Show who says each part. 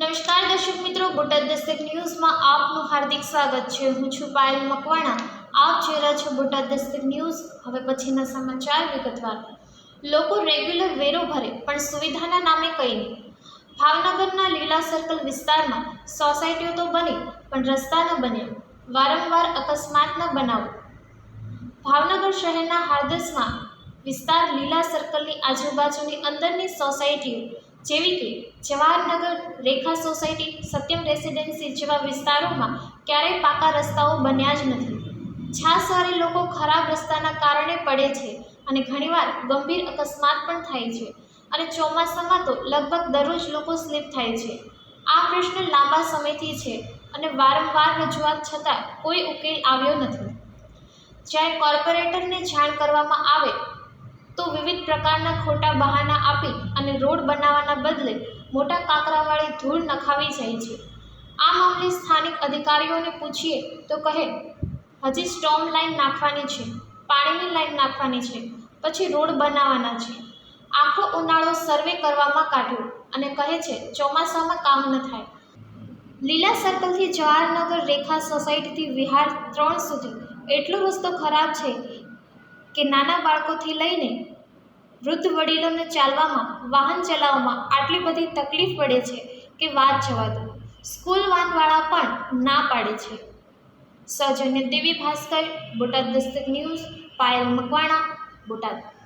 Speaker 1: નમસ્કાર દર્શક મિત્રો, બોટાદ દસ્તક ન્યૂઝમાં આપનું હાર્દિક સ્વાગત છે. હું છું પાયલ મકવાણા. આપ જોઈ રહ્યા છો બોટાદ દસ્તક ન્યૂઝ. હવે પછીના સમાચાર વિગતવાર. લોકો રેગ્યુલર વેરો ભરે, પણ સુવિધાના નામે કંઈ નહીં. ભાવનગરના લીલા સર્કલ વિસ્તારમાં સોસાયટીઓ તો બની, પણ રસ્તા ન બન્યા વારંવાર અકસ્માતના બનાવો. ભાવનગર શહેરના હાર્દસમાં વિસ્તાર લીલા સર્કલની આજુબાજુની અંદરની સોસાયટીઓ જેવી કે જવાહરનગર રેખા સોસાયટી સત્યમ રેસિડેન્સી જેવા વિસ્તારોમાં ક્યારેય પાકા રસ્તાઓ બન્યા જ નથી. છાસવારે લોકો ખરાબ રસ્તાના કારણે પડે છે અને ઘણીવાર ગંભીર અકસ્માત પણ થાય છે અને ચોમાસામાં તો લગભગ દરરોજ લોકો સ્લીપ થાય છે. આ પ્રશ્ન લાંબા સમયથી છે અને વારંવાર રજૂઆત છતાં કોઈ ઉકેલ આવ્યો નથી. જ્યારે કોર્પોરેટરને જાણ કરવામાં આવે તો વિવિધ પ્રકારના ખોટા બહાના રોડ બનાવવાના બદલે મોટા કાંકરાવાળી ધૂળ નખાવી જાય છે. આ મામલે સ્થાનિક અધિકારીઓને પૂછીએ તો કહે, હજી સ્ટોમ લાઈન નાખવાની છે, પાણીની લાઈન નાખવાની છે, પછી રોડ બનાવવાના છે. આખો ઉનાળો સર્વે કરવામાં કાઢ્યો અને કહે છે, ચોમાસામાં કામ ન થાય. લીલા સર્કલથી જવાહરનગર રેખા સોસાયટીથી વિહાર ત્રણ સુધી એટલો રસ્તો ખરાબ છે કે નાના બાળકોથી લઈને વૃદ્ધ વડીલોને ચાલવામાં, વાહન ચલાવવામાં આટલી બધી તકલીફ પડે છે કે વાત જવા દો. સ્કૂલ વાનવાળા પણ ના પાડે છે. સૌજન્ય દેવી ભાસ્કર, બોટાદ દસ્તક ન્યૂઝ, પાયલ મકવાણા, બોટાદ.